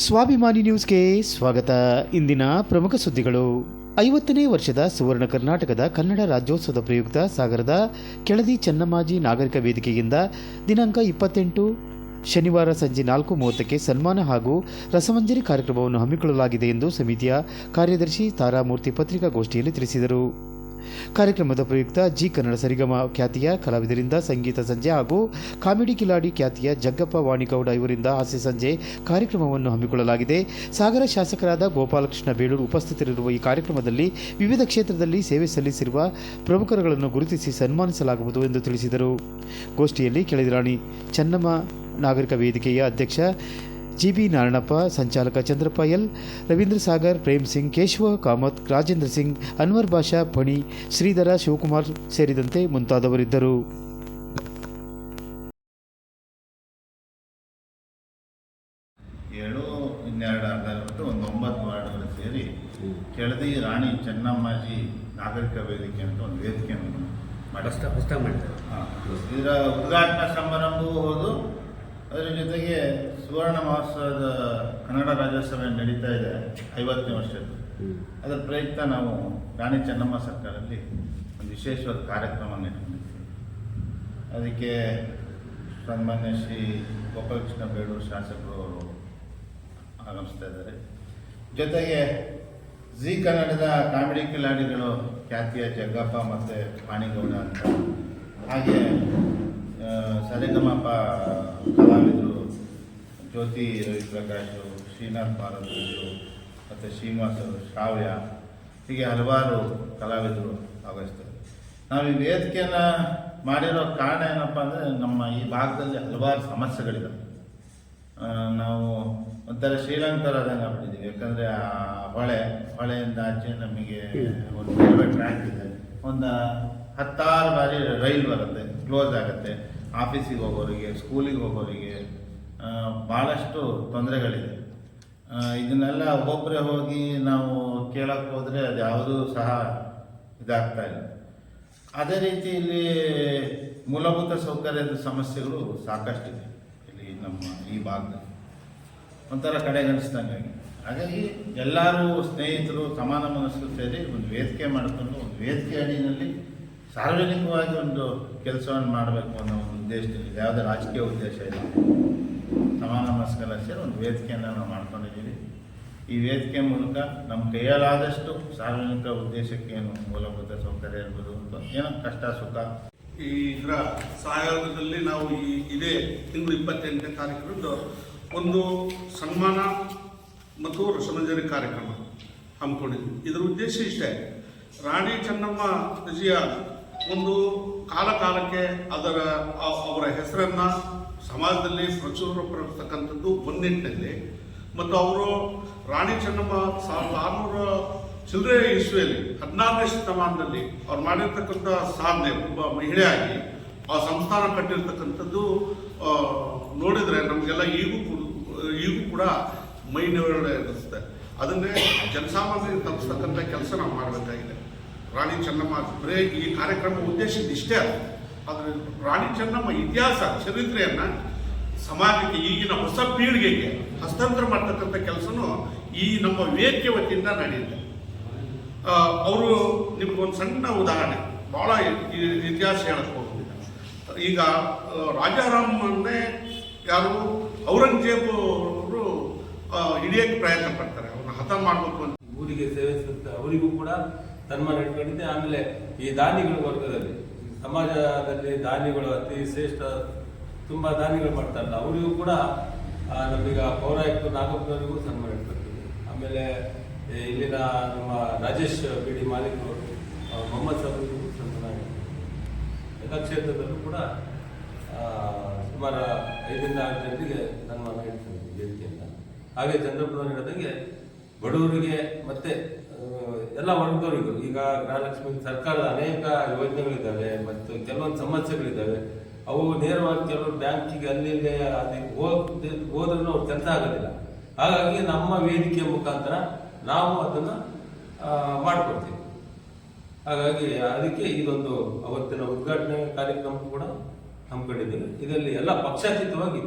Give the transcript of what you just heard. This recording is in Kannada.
ಸ್ವಾಭಿಮಾನಿ ನ್ಯೂಸ್ಗೆ ಸ್ವಾಗತ. ಇಂದಿನ ಪ್ರಮುಖ ಸುದ್ದಿಗಳು. ಐವತ್ತನೇ ವರ್ಷದ ಸುವರ್ಣ ಕರ್ನಾಟಕದ ಕನ್ನಡ ರಾಜ್ಯೋತ್ಸವದ ಪ್ರಯುಕ್ತ ಸಾಗರದ ಕೆಳದಿ ಚನ್ನಮಾಜಿ ನಾಗರಿಕ ವೇದಿಕೆಯಿಂದ ದಿನಾಂಕ ಇಪ್ಪತ್ತೆಂಟು, ಶನಿವಾರ ಸಂಜೆ ನಾಲ್ಕು ಮೂವತ್ತಕ್ಕೆ ಸನ್ಮಾನ ಹಾಗೂ ರಸಮಂಜರಿ ಕಾರ್ಯಕ್ರಮವನ್ನು ಹಮ್ಮಿಕೊಳ್ಳಲಾಗಿದೆ ಎಂದು ಸಮಿತಿಯ ಕಾರ್ಯದರ್ಶಿ ತಾರಾಮೂರ್ತಿ ಪತ್ರಿಕಾಗೋಷ್ಠಿಯಲ್ಲಿ ತಿಳಿಸಿದರು. ಕಾರ್ಯಕ್ರಮದ ಪ್ರಯುಕ್ತ ಜಿ ಕನ್ನಡ ಸರಿಗಮ ಖ್ಯಾತಿಯ ಕಲಾವಿದರಿಂದ ಸಂಗೀತ ಸಂಜೆ ಹಾಗೂ ಕಾಮಿಡಿ ಕಿಲಾಡಿ ಖ್ಯಾತಿಯ ಜಗ್ಗಪ್ಪ ವಾಣಿಗೌಡ ಇವರಿಂದ ಹಾಸ್ಯ ಸಂಜೆ ಕಾರ್ಯಕ್ರಮವನ್ನು ಹಮ್ಮಿಕೊಳ್ಳಲಾಗಿದೆ. ಸಾಗರ ಶಾಸಕರಾದ ಗೋಪಾಲಕೃಷ್ಣ ಬೇಳೂರು ಉಪಸ್ಥಿತರಿರುವ ಈ ಕಾರ್ಯಕ್ರಮದಲ್ಲಿ ವಿವಿಧ ಕ್ಷೇತ್ರದಲ್ಲಿ ಸೇವೆ ಸಲ್ಲಿಸಿರುವ ಪ್ರಮುಖರುಗಳನ್ನು ಗುರುತಿಸಿ ಸನ್ಮಾನಿಸಲಾಗುವುದು ಎಂದು ತಿಳಿಸಿದರು. ಗೋಷ್ಠಿಯಲ್ಲಿ ಕೆಳದಿರಾಣಿ ಚೆನ್ನಮ್ಮ ನಾಗರಿಕ ವೇದಿಕೆಯ ಅಧ್ಯಕ್ಷ ಜಿಬಿ ನಾರಾಯಣಪ್ಪ ಸಂಚಾಲಕ ಚಂದ್ರಪ್ಪ ಎಲ್ ರವೀಂದ್ರ ಸಾಗರ್ ಪ್ರೇಮ್ ಸಿಂಗ್ ಕೇಶವ ಕಾಮತ್ ರಾಜೇಂದ್ರ ಸಿಂಗ್ ಅನ್ವರ್ ಬಾಷಾ ಫಣಿ ಶ್ರೀಧರ ಶಿವಕುಮಾರ್ ಸೇರಿದಂತೆ ಮುಂತಾದವರಿದ್ದರು. ಏಳು ಇನ್ನೆರಡು ಅರ್ಧ ಒಂದು ಒಂಬತ್ತು ವಾರ್ಡ್ಗಳು ಸೇರಿ ಕೆಳದಿ ರಾಣಿ ಚೆನ್ನಮ್ಮಾಜಿ ನಾಗರಿಕ ವೇದಿಕೆ ಅಂತ ಒಂದು ವೇದಿಕೆಯನ್ನು ಮಾಡಿ ಪುಸ್ತಕ ಮಾಡಿದ್ದಾರೆ. ಇದರ ಉದ್ಘಾಟನಾ ಸಮಾರಂಭವೂ ಹೌದು ಅದರ ಜೊತೆಗೆ ಸುವರ್ಣ ಮಹೋತ್ಸವದ ಕನ್ನಡ ರಾಜ್ಯೋತ್ಸವ ನಡೀತಾ ಇದೆ ಐವತ್ತನೇ ವರ್ಷದ್ದು. ಅದರ ಪ್ರಯುಕ್ತ ನಾವು ರಾಣಿ ಚೆನ್ನಮ್ಮ ಸರ್ಕಾರದಲ್ಲಿ ಒಂದು ವಿಶೇಷವಾದ ಕಾರ್ಯಕ್ರಮ ಇಟ್ಕೊಂಡಿದ್ದೀವಿ ಅದಕ್ಕೆ ಸನ್ಮಾನ್ಯ ಶ್ರೀ ಗೋಪಾಲಕೃಷ್ಣ ಬೇಡೂರು ಶಾಸಕರು ಅವರು ಆಗಮಿಸ್ತಾ ಇದ್ದಾರೆ. ಜೊತೆಗೆ ಜಿ ಕನ್ನಡದ ಕಾಮಿಡಿ ಕಿಲಾಡಿಗಳು ಖ್ಯಾತಿಯ ಜಗ್ಗಪ್ಪ ಮತ್ತು ಪಾಣಿಗೌಡ ಅಂತ. ಹಾಗೆ ಆ, ಪ ಕಲಾವಿದರು ಜ್ಯೋತಿ ರವಿಪ್ರಕಾಶು ಶ್ರೀನಾಥ್ ಪಾರ್ವತಿಗಳು ಮತ್ತು ಶ್ರೀನಿವಾಸ್ ಅವರು ಶ್ರಾವ್ಯ ಹೀಗೆ ಹಲವಾರು ಕಲಾವಿದರು ಭಾಗವಹಿಸ್ತಾರೆ. ನಾವು ಈ ವೇದಿಕೆಯನ್ನು ಮಾಡಿರೋ ಕಾರಣ ಏನಪ್ಪ ಅಂದರೆ ನಮ್ಮ ಈ ಭಾಗದಲ್ಲಿ ಹಲವಾರು ಸಮಸ್ಯೆಗಳಿವೆ ನಾವು ಒಂಥರ ಶ್ರೀಲಂಕರಾದಂಗೆ ಆಗ್ಬಿಟ್ಟಿದ್ದೀವಿ ಯಾಕಂದರೆ ಆ ಹೊಳೆ ಹೊಳೆಯಿಂದ ಆಚೆ ನಮಗೆ ಒಂದು ಟ್ರ್ಯಾಕ್ ಇದೆ. ಒಂದು ಹತ್ತಾರು ಬಾರಿ ರೈಲ್ ಬರುತ್ತೆ ಕ್ಲೋಸ್ ಆಗುತ್ತೆ. ಆಫೀಸಿಗೆ ಹೋಗೋರಿಗೆ, ಸ್ಕೂಲಿಗೆ ಹೋಗೋರಿಗೆ ಭಾಳಷ್ಟು ತೊಂದರೆಗಳಿದೆ. ಇದನ್ನೆಲ್ಲ ಒಬ್ಬೊಬ್ಬರೇ ಹೋಗಿ ನಾವು ಕೇಳೋಕ್ಕೆ ಹೋದರೆ ಅದು ಯಾವುದೂ ಸಹ ಇದಾಗ್ತಾ ಇಲ್ಲ. ಅದೇ ರೀತಿ ಇಲ್ಲಿ ಮೂಲಭೂತ ಸೌಕರ್ಯದ ಸಮಸ್ಯೆಗಳು ಸಾಕಷ್ಟಿದೆ ಇಲ್ಲಿ ನಮ್ಮ ಈ ಭಾಗದಲ್ಲಿ. ಒಂಥರ ಕಡೆಗಣಿಸ್ದಂಗಾಗಿ. ಹಾಗಾಗಿ ಎಲ್ಲರೂ ಸ್ನೇಹಿತರು ಸಮಾನ ಮನಸ್ಸು ಸೇರಿ ಒಂದು ವೇದಿಕೆ ಮಾಡಿಕೊಂಡು ಒಂದು ವೇದಿಕೆ ಅಡಿಯಲ್ಲಿ ಸಾರ್ವಜನಿಕವಾಗಿ ಒಂದು ಕೆಲಸವನ್ನು ಮಾಡಬೇಕು ಅನ್ನೋ ಒಂದು ಉದ್ದೇಶದಲ್ಲಿ, ಯಾವುದೇ ರಾಜಕೀಯ ಉದ್ದೇಶ ಇಲ್ಲ. ಸಮಾನ ಮನಸ್ಕರ ಸೇರಿ ಒಂದು ವೇದಿಕೆಯನ್ನು ನಾವು ಮಾಡ್ಕೊಂಡಿದ್ದೀವಿ. ಈ ವೇದಿಕೆ ಮೂಲಕ ನಮ್ಮ ಕೈಯಲ್ಲಾದಷ್ಟು ಸಾರ್ವಜನಿಕ ಉದ್ದೇಶಕ್ಕೆ ಏನು ಮೂಲಭೂತ ಸೌಕರ್ಯ ಇರ್ಬೋದು ಅಂತ ಏನೋ ಕಷ್ಟ, ಸುಖ. ಈ ಇದರ ಸಹಯೋಗದಲ್ಲಿ ನಾವು ಈ ಇದೇ ತಿಂಗಳು ಇಪ್ಪತ್ತೆಂಟನೇ ತಾರೀಕರಂದು ಒಂದು ಸನ್ಮಾನ ಮತ್ತು ರಸಮಂಜರಿ ಕಾರ್ಯಕ್ರಮ ಹಮ್ಮಿಕೊಂಡಿದ್ವಿ. ಇದರ ಉದ್ದೇಶ ಇಷ್ಟೇ. ರಾಣಿ ಚೆನ್ನಮ್ಮ ಅಜ್ಜಿಯ ಒಂದು ಕಾಲ ಕಾಲಕ್ಕೆ ಅದರ ಅವರ ಹೆಸರನ್ನ ಸಮಾಜದಲ್ಲಿ ಪ್ರಚುರಪಡಿಸ್ತಕ್ಕಂಥದ್ದು ಒಂದಿಟ್ಟಲ್ಲಿ. ಮತ್ತು ಅವರು ರಾಣಿ ಚೆನ್ನಮ್ಮ ಸಾವಿರದ ಆರುನೂರ ಚಿಲ್ಲರೆ ಇಸ್ವಿಯಲ್ಲಿ ಹದಿನಾರನೇ ಶತಮಾನದಲ್ಲಿ ಅವ್ರು ಮಾಡಿರ್ತಕ್ಕಂಥ ಸಾಧನೆ, ಒಬ್ಬ ಮಹಿಳೆಯಾಗಿ ಆ ಸಂಸ್ಥಾನ ಕಟ್ಟಿರ್ತಕ್ಕಂಥದ್ದು ನೋಡಿದರೆ ನಮಗೆಲ್ಲ ಈಗೂ ಈಗೂ ಕೂಡ ಮೈ ನೆರಳೆ ಅನ್ನಿಸುತ್ತೆ. ಅದನ್ನೇ ಜನಸಾಮಾನ್ಯ ತಪ್ಪಿಸ್ತಕ್ಕಂಥ ಕೆಲಸ ನಾವು ಮಾಡಬೇಕಾಗಿದೆ. ರಾಣಿ ಚೆನ್ನಮ್ಮ ಬರೇ ಈ ಕಾರ್ಯಕ್ರಮ ಉದ್ದೇಶ ಇಷ್ಟೇ ಅಲ್ಲ. ಆದರೆ ರಾಣಿ ಚೆನ್ನಮ್ಮ ಇತಿಹಾಸ, ಚರಿತ್ರೆಯನ್ನ ಸಮಾಜಕ್ಕೆ ಈಗಿನ ಹೊಸ ಪೀಳಿಗೆಗೆ ಹಸ್ತಾಂತರ ಮಾಡ್ತಕ್ಕಂಥ ಕೆಲಸನೂ ಈ ನಮ್ಮ ವೇದಿಕೆ ವತಿಯಿಂದ ನಡೆಯುತ್ತೆ. ಅವರು ನಿಮ್ಗೊಂದು ಸಣ್ಣ ಉದಾಹರಣೆ. ಭಾಳ ಇತಿಹಾಸ ಹೇಳಕ್ಕೆ ಹೋಗೋದಿಲ್ಲ. ಈಗ ರಾಜಾರಾಮನ್ನೇ ಯಾರು? ಔರಂಗಜೇಬ್ ಅವರು ಹಿಡಿಯಕ್ಕೆ ಪ್ರಯತ್ನ ಪಡ್ತಾರೆ. ಅವ್ರನ್ನ ಹತ ಮಾಡಬೇಕು ಅಂತ. ಊರಿಗೆ ಸೇವೆ ಅವರಿಗೂ ಕೂಡ ಸನ್ಮಾನ ಇಟ್ಕೊಂಡಿದ್ದೆ. ಆಮೇಲೆ ಈ ದಾನಿಗಳ ವರ್ಗದಲ್ಲಿ ಸಮಾಜದಲ್ಲಿ ದಾನಿಗಳು ಅತಿ ಶ್ರೇಷ್ಠ ತುಂಬ ದಾನಿಗಳು ಮಾಡ್ತಾರಲ್ಲ ಅವರಿಗೂ ಕೂಡ ಆ, ನಮ್ಮೀಗ ಪೌರಾಯುಕ್ತ ನಾಗಪ್ಪನವರಿಗೂ ಸನ್ಮಾನ ಇಟ್ಕೊಳ್ತೀವಿ ಆಮೇಲೆ ಇಲ್ಲಿನ ನಮ್ಮ ರಾಜೇಶ್ ಬಿಡಿ ಮಾಲೀಕರು ಮೊಹಮ್ಮದ್ ಸಾಬ್ರಿಗೂ ಸನ್ಮಾನ. ಎಲ್ಲ ಕ್ಷೇತ್ರದಲ್ಲೂ ಕೂಡ ಸುಮಾರು ಐದರಿಂದ ಆರು ಜನರಿಗೆ ಸನ್ಮಾನ ಇಡ್ತೀವಿ ವೇದಿಕೆಯಿಂದ. ಹಾಗೆ ಚಂದ್ರಪುರ ಹೇಳಿದಂಗೆ ಬಡವರಿಗೆ ಮತ್ತೆ ಎಲ್ಲ ವರ್ಗದವರಿಗೂ. ಈಗ ಗೃಹಲಕ್ಷ್ಮಿ ಸರ್ಕಾರದ ಅನೇಕ ಯೋಜನೆಗಳಿದ್ದಾವೆ ಮತ್ತು ಕೆಲವೊಂದು ಸಮಸ್ಯೆಗಳಿದ್ದಾವೆ. ಅವು ನೇರವಾಗಿ ಕೆಲವರು ಬ್ಯಾಂಕಿಗೆ ಅಲ್ಲಿ ಅಲ್ಲಿ ಹೋಗಿ ಹೋದ್ರೂ ಅವ್ರು ಕೆಲಸ ಆಗೋದಿಲ್ಲ ಹಾಗಾಗಿ ನಮ್ಮ ವೇದಿಕೆಯ ಮುಖಾಂತರ ನಾವು ಅದನ್ನು ಮಾಡಿಕೊಡ್ತೀವಿ ಹಾಗಾಗಿ ಅದಕ್ಕೆ ಇದೊಂದು ಅವತ್ತಿನ ಉದ್ಘಾಟನೆ ಕಾರ್ಯಕ್ರಮ ಕೂಡ ಹಮ್ಮಿಕೊಂಡಿದ್ದೀವಿ. ಇದರಲ್ಲಿ ಎಲ್ಲ ಪಕ್ಷಾತೀತವಾಗಿ